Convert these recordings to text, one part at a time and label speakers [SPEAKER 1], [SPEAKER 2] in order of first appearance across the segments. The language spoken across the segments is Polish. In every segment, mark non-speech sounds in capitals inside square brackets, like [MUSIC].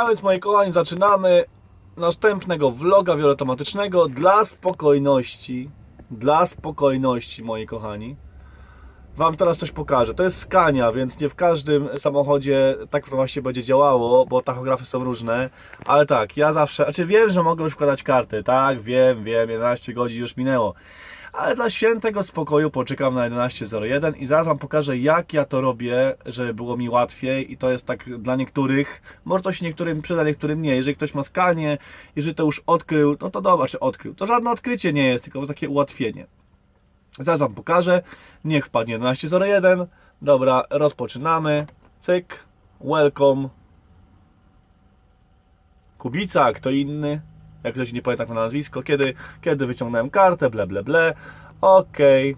[SPEAKER 1] A więc moi kochani, zaczynamy następnego vloga wielotematycznego dla spokojności. Dla spokojności, moi kochani. Wam teraz coś pokażę. To jest Scania, więc nie w każdym samochodzie tak to właśnie będzie działało, bo tachografy są różne. Ale tak, ja zawsze, znaczy wiem, że mogę już wkładać karty, tak, wiem, wiem, 11 godzin już minęło. Ale dla świętego spokoju poczekam na 11.01 i zaraz Wam pokażę, jak ja to robię, żeby było mi łatwiej. I to jest tak dla niektórych, może to się niektórym przyda, niektórym nie. Jeżeli ktoś ma skanie, jeżeli to już odkrył, no to dobra, czy odkrył. To żadne odkrycie nie jest, tylko takie ułatwienie. Zaraz Wam pokażę. Niech wpadnie 11.01. Dobra, rozpoczynamy. Cyk. Welcome. Kubica, kto inny? Jak ktoś nie pamięta ma nazwisko. Kiedy, kiedy wyciągnąłem kartę, ble, ble, ble. Okej.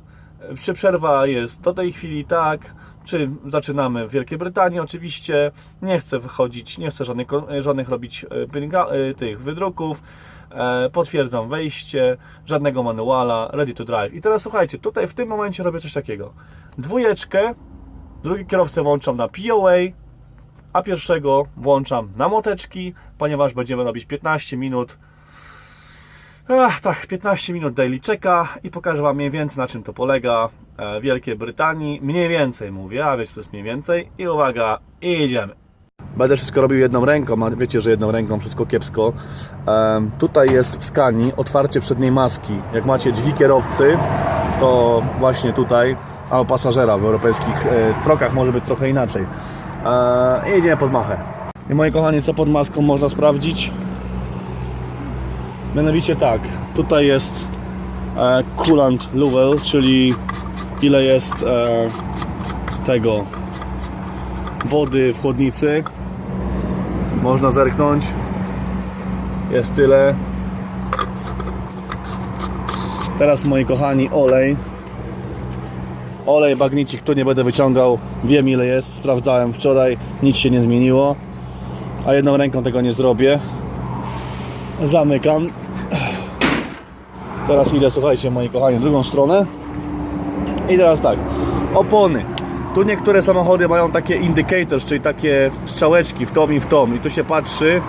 [SPEAKER 1] Czy przerwa jest do tej chwili? Tak. Czy zaczynamy w Wielkiej Brytanii? Oczywiście. Nie chcę wychodzić, nie chcę żadnych, żadnych robić e, e, tych wydruków. E, Potwierdzam wejście, żadnego manuala, ready to drive. I teraz słuchajcie, tutaj w tym momencie robię coś takiego. Dwójeczkę, drugi kierowcę włączam na POA, a pierwszego włączam na moteczki, ponieważ będziemy robić 15 minut. Ach, tak, 15 minut daily checka i pokażę Wam mniej więcej na czym to polega e, w Wielkiej Brytanii. Mniej więcej mówię, a wiecie co jest mniej więcej. I uwaga, idziemy. Będę wszystko robił jedną ręką, a wiecie, że jedną ręką wszystko kiepsko. Em, tutaj jest w skani otwarcie przedniej maski. Jak macie drzwi kierowcy, to właśnie tutaj, albo pasażera w europejskich e, trokach może być trochę inaczej. E, jedziemy pod machę. I moi kochani, co pod maską można sprawdzić? Mianowicie tak, tutaj jest e, coolant level, czyli ile jest e, tego wody w chłodnicy. Można zerknąć. Jest tyle. Teraz moi kochani olej. Olej, bagnicik, tu nie będę wyciągał. Wiem ile jest, sprawdzałem wczoraj, nic się nie zmieniło. A jedną ręką tego nie zrobię. Zamykam. Teraz idę, słuchajcie, moi kochani, drugą stronę. I teraz tak, opony. Tu niektóre samochody mają takie indicators, czyli takie strzałeczki w tom i w tom. I tu się patrzy,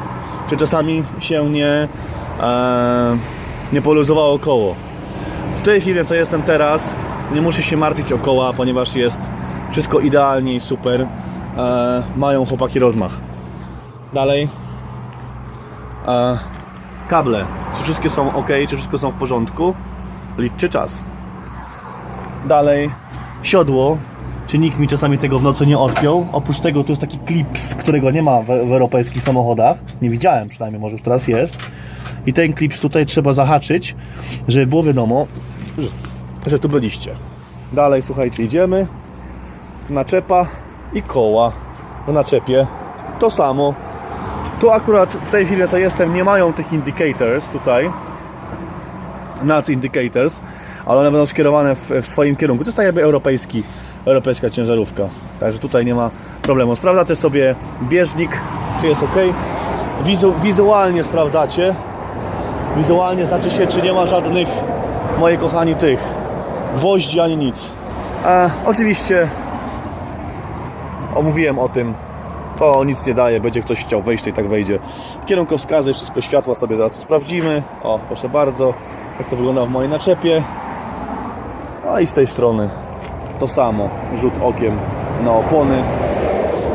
[SPEAKER 1] czy czasami się nie, e, nie poluzowało koło. W tej chwili, co jestem teraz, nie muszę się martwić o koła, ponieważ jest wszystko idealnie i super. E, mają chłopaki rozmach. Dalej. E, kable. Czy wszystkie są ok, czy wszystko są w porządku? Liczy czas. Dalej. Siodło. Czy nikt mi czasami tego w nocy nie odpiął? Oprócz tego tu jest taki klips, którego nie ma w, w europejskich samochodach. Nie widziałem przynajmniej, może już teraz jest. I ten klips tutaj trzeba zahaczyć, żeby było wiadomo, że, że tu byliście. Dalej, słuchajcie, idziemy. Naczepa i koła w naczepie. To samo. Tu akurat w tej chwili, co jestem, nie mają tych indicators tutaj. NAC indicators, ale one będą skierowane w, w swoim kierunku. To jest tak jakby europejski, europejska ciężarówka. Także tutaj nie ma problemu. Sprawdzacie sobie bieżnik, czy jest ok. Wizu, wizualnie sprawdzacie. Wizualnie znaczy się, czy nie ma żadnych, moi kochani, tych gwoździ ani nic. A, oczywiście omówiłem o tym. To nic nie daje, będzie ktoś chciał wejść, to i tak wejdzie. Kierunkowskazy, wszystko światła sobie zaraz tu sprawdzimy. O, proszę bardzo, jak to wygląda w mojej naczepie. A i z tej strony to samo. Rzut okiem na opony.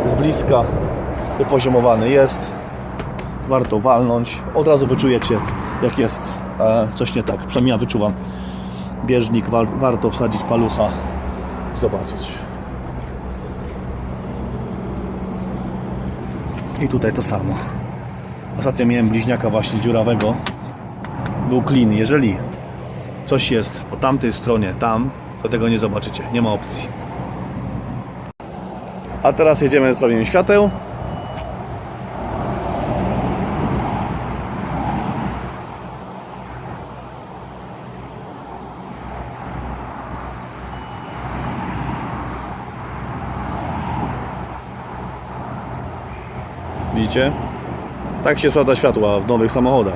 [SPEAKER 1] Z bliska wypoziomowany jest. Warto walnąć. Od razu wyczujecie, jak jest e, coś nie tak. Przynajmniej ja wyczuwam. Bieżnik, wa- warto wsadzić palucha zobaczyć. I tutaj to samo. Ostatnio miałem bliźniaka właśnie dziurawego. Był clean. Jeżeli coś jest po tamtej stronie, tam, to tego nie zobaczycie. Nie ma opcji. A teraz jedziemy z robieniem świateł. widzicie. Tak się sprawdza światła w nowych samochodach.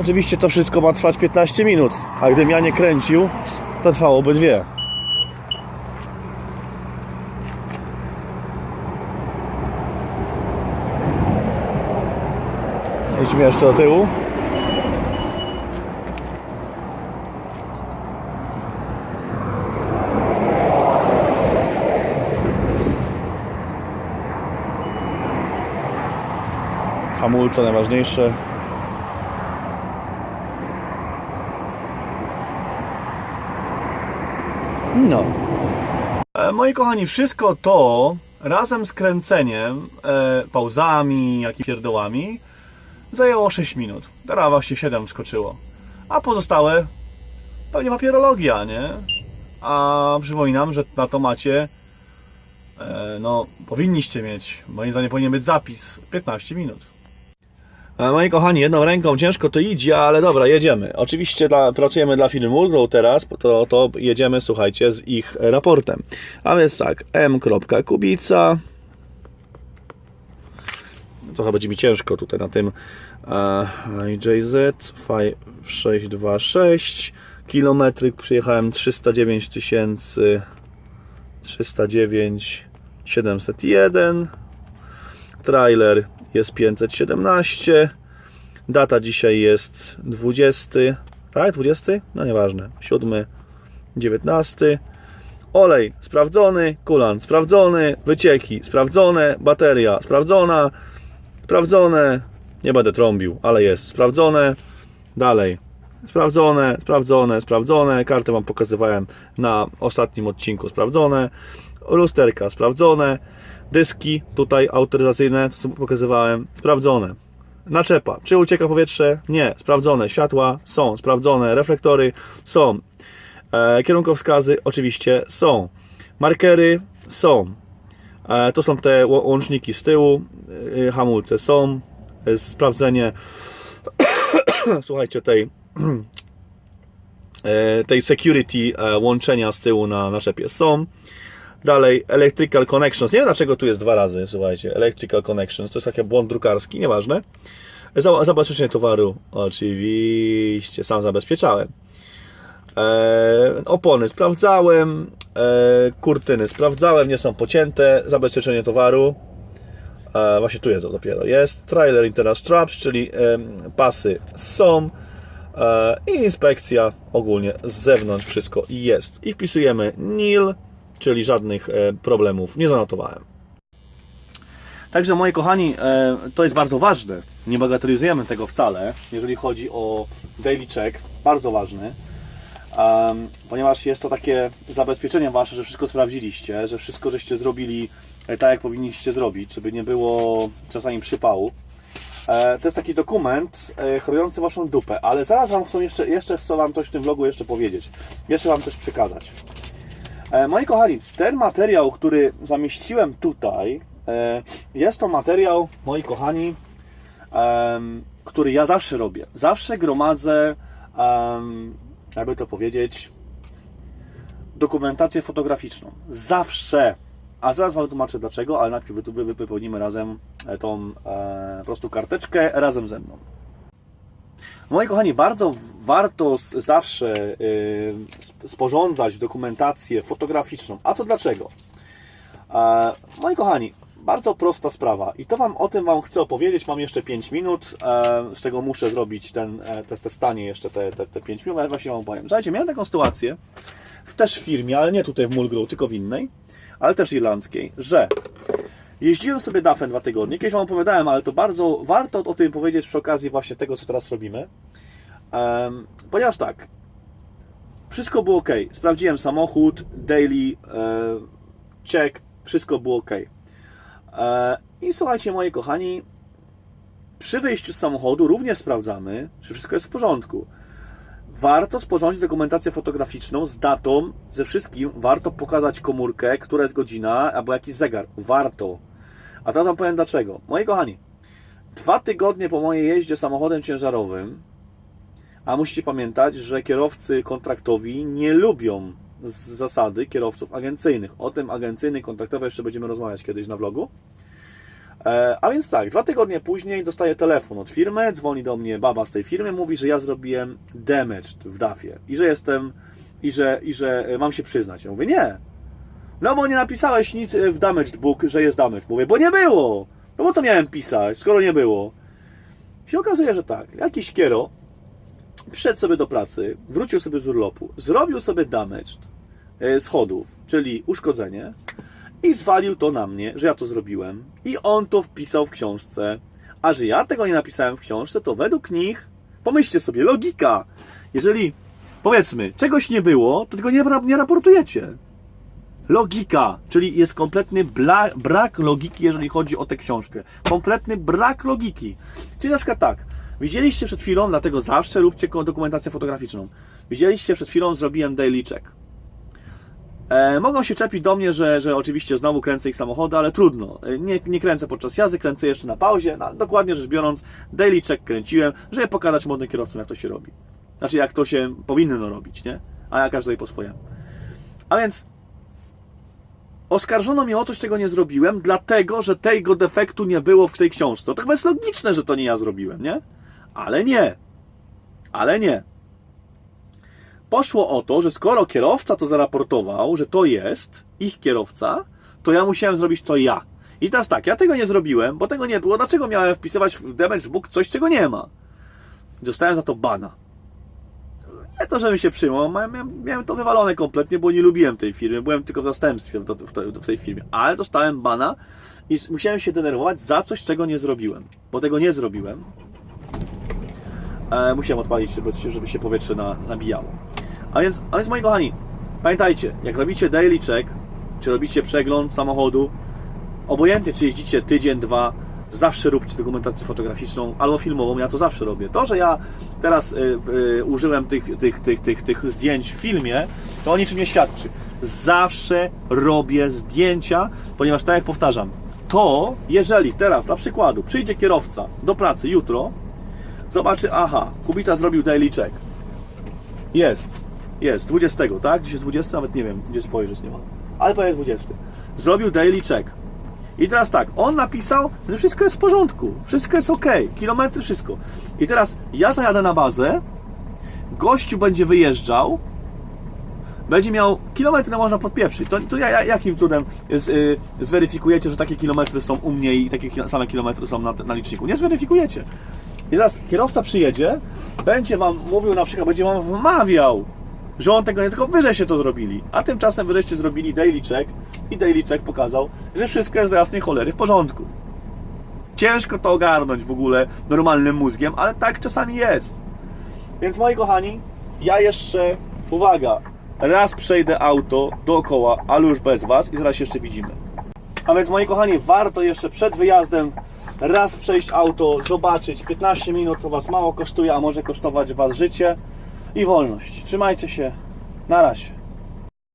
[SPEAKER 1] Oczywiście to wszystko ma trwać 15 minut, a gdybym ja nie kręcił, to trwałoby dwie. Idźmy jeszcze do tyłu. Hamulce najważniejsze. No. E, Moi kochani, wszystko to razem z kręceniem, e, pauzami, jak i pierdołami zajęło 6 minut. Teraz właśnie 7 skoczyło. A pozostałe pewnie papierologia, nie? A przypominam, że na to macie e, no, powinniście mieć, moim zdaniem powinien być zapis 15 minut. E, Moi kochani, jedną ręką ciężko to idzie, ale dobra, jedziemy. Oczywiście dla, pracujemy dla firmy Mulgrow teraz, to, to jedziemy, słuchajcie, z ich raportem. A więc tak, m.kubica. Trochę będzie mi ciężko tutaj na tym e, IJZ 5626 kilometry przyjechałem 309 tysięcy 309 701 trailer jest 517 data dzisiaj jest 20 tak 20 no nieważne. 7 19 olej sprawdzony kulant sprawdzony wycieki sprawdzone bateria sprawdzona. Sprawdzone. Nie będę trąbił ale jest sprawdzone. Dalej. Sprawdzone, sprawdzone, sprawdzone. Kartę Wam pokazywałem na ostatnim odcinku. Sprawdzone. Lusterka sprawdzone. Dyski tutaj autoryzacyjne, to co pokazywałem, sprawdzone. Naczepa. Czy ucieka powietrze? Nie. Sprawdzone. Światła są sprawdzone. Reflektory są. E, kierunkowskazy oczywiście są. Markery są. E, to są te łączniki z tyłu. E, hamulce są. E, sprawdzenie [COUGHS] słuchajcie, tej, e, tej security e, łączenia z tyłu na naczepie są. Dalej, electrical connections. Nie wiem dlaczego tu jest dwa razy, słuchajcie. Electrical connections. To jest taki błąd drukarski, nieważne. Za- Zabezpieczenie towaru. Oczywiście, sam zabezpieczałem. E, opony sprawdzałem. E, kurtyny sprawdzałem, nie są pocięte. Zabezpieczenie towaru. E, właśnie tu jest dopiero. Jest trailer internal straps, czyli em, pasy są e, i inspekcja ogólnie z zewnątrz wszystko jest. I wpisujemy nil, czyli żadnych e, problemów nie zanotowałem. Także moi kochani, e, to jest bardzo ważne. Nie bagatelizujemy tego wcale, jeżeli chodzi o daily check. Bardzo ważny. Ponieważ jest to takie zabezpieczenie wasze, że wszystko sprawdziliście, że wszystko żeście zrobili e, tak, jak powinniście zrobić, żeby nie było czasami przypału. To jest taki dokument chroniący waszą dupę, ale zaraz wam chcę jeszcze, jeszcze chcę wam coś w tym vlogu jeszcze powiedzieć. Jeszcze wam coś przekazać. E, Moi kochani, ten materiał, który zamieściłem tutaj, e, jest to materiał, moi kochani, który ja zawsze robię. Zawsze gromadzę, jakby to powiedzieć, dokumentację fotograficzną. Zawsze. A zaraz Wam tłumaczę dlaczego, ale najpierw wy- wy- wy- wypełnimy razem e, tą po prostu karteczkę razem ze mną. Moi kochani, bardzo warto zawsze y, sp- sporządzać dokumentację fotograficzną. A to dlaczego? Moi kochani, bardzo prosta sprawa i to wam o tym wam chcę opowiedzieć. Mam jeszcze 5 minut, e, z czego muszę zrobić ten, e, te, te stanie jeszcze te, te, te 5 minut, ale właśnie wam powiem. Słuchajcie, miałem taką sytuację, w też firmie, ale nie tutaj w Mulgrow, tylko w innej, ale też irlandzkiej, że jeździłem sobie DAFem dwa tygodnie, kiedyś wam opowiadałem, ale to bardzo warto o tym powiedzieć przy okazji właśnie tego, co teraz robimy. Em, ponieważ tak, wszystko było ok. Sprawdziłem samochód, daily, e, check, wszystko było ok. E, I słuchajcie, moi kochani, przy wyjściu z samochodu również sprawdzamy, czy wszystko jest w porządku. Warto sporządzić dokumentację fotograficzną z datą, ze wszystkim. Warto pokazać komórkę, która jest godzina, albo jakiś zegar. Warto. A teraz wam powiem dlaczego. Moi kochani, dwa tygodnie po mojej jeździe samochodem ciężarowym, a musicie pamiętać, że kierowcy kontraktowi nie lubią z zasady kierowców agencyjnych. O tym agencyjnych, kontraktowych jeszcze będziemy rozmawiać kiedyś na vlogu. E, A więc tak, dwa tygodnie później dostaję telefon od firmy, dzwoni do mnie baba z tej firmy, mówi, że ja zrobiłem damage w DAFie i że jestem, i że, i że mam się przyznać. Ja mówię, nie. No bo nie napisałeś nic e, w damaged book, że jest damage. Mówię, bo nie było. No bo co miałem pisać, skoro nie było? się okazuje, że tak, jakiś kiero przyszedł sobie do pracy, wrócił sobie z urlopu, zrobił sobie damage e, schodów, czyli uszkodzenie i zwalił to na mnie, że ja to zrobiłem i on to wpisał w książce, a że ja tego nie napisałem w książce, to według nich, pomyślcie sobie, logika, jeżeli powiedzmy, czegoś nie było, to tego nie, nie raportujecie. Logika, czyli jest kompletny brak logiki, jeżeli chodzi o tę książkę. Kompletny brak logiki. Czyli na przykład tak, widzieliście przed chwilą, dlatego zawsze róbcie dokumentację fotograficzną. Widzieliście przed chwilą, zrobiłem daily check. E, mogą się czepić do mnie, że, że oczywiście znowu kręcę ich samochody, ale trudno. E, Nie, nie kręcę podczas jazdy, kręcę jeszcze na pauzie. No, dokładnie rzecz biorąc, daily check kręciłem, żeby pokazać młodym kierowcom, jak to się robi. Znaczy, jak to się powinno robić, nie? A ja każdej po swojemu. A więc oskarżono mnie o coś, czego nie zrobiłem, dlatego, że tego defektu nie było w tej książce. To chyba jest logiczne, że to nie ja zrobiłem, nie? Ale nie. Ale nie. Poszło o to, że skoro kierowca to zaraportował, że to jest ich kierowca, to ja musiałem zrobić to ja. I teraz tak, ja tego nie zrobiłem, bo tego nie było. Dlaczego miałem wpisywać w damage book coś, czego nie ma? Dostałem za to bana. Nie to, żebym się przyjmował, miałem, miałem- to wywalone kompletnie, bo nie lubiłem tej firmy, byłem tylko w zastępstwie w, w, w tej firmie, ale dostałem bana i musiałem się denerwować za coś, czego nie zrobiłem, bo tego nie zrobiłem. E, musiałem odpalić, żeby, żeby się powietrze na, nabijało. A więc, a więc, moi kochani, pamiętajcie, jak robicie daily check, czy robicie przegląd samochodu, obojętnie czy jeździcie tydzień, dwa, zawsze róbcie dokumentację fotograficzną albo filmową, ja to zawsze robię. To, że ja teraz y, y, użyłem tych, tych, tych, tych, tych zdjęć w filmie, to o niczym nie świadczy. Zawsze robię zdjęcia, ponieważ tak jak powtarzam, to jeżeli teraz, dla przykładu, przyjdzie kierowca do pracy jutro, zobaczy, aha, Kubica zrobił daily check. Jest, jest, 20, tak? Dziś jest 20, nawet nie wiem, gdzie spojrzeć nie ma. Ale powiem 20. Zrobił daily check. I teraz tak, on napisał, że wszystko jest w porządku, wszystko jest ok, kilometry, wszystko. I teraz ja zajadę na bazę, gościu będzie wyjeżdżał, będzie miał kilometry, no można podpieprzyć. To, to ja, ja, jakim cudem z, y, zweryfikujecie, że takie kilometry są u mnie i takie ki- same kilometry są na, na liczniku? Nie zweryfikujecie. I teraz kierowca przyjedzie, będzie wam mówił na przykład, będzie wam wmawiał, że on tego nie, tylko wy żeście to zrobili. A tymczasem wy żeście zrobili daily check i daily check pokazał, że wszystko jest do jasnej cholery w porządku. Ciężko to ogarnąć w ogóle normalnym mózgiem, ale tak czasami jest. Więc moi kochani, ja jeszcze, uwaga, raz przejdę auto dookoła, ale już bez Was i zaraz się jeszcze widzimy. A więc moi kochani, warto jeszcze przed wyjazdem raz przejść auto, zobaczyć. 15 minut to Was mało kosztuje, a może kosztować Was życie i wolność. Trzymajcie się. Na razie.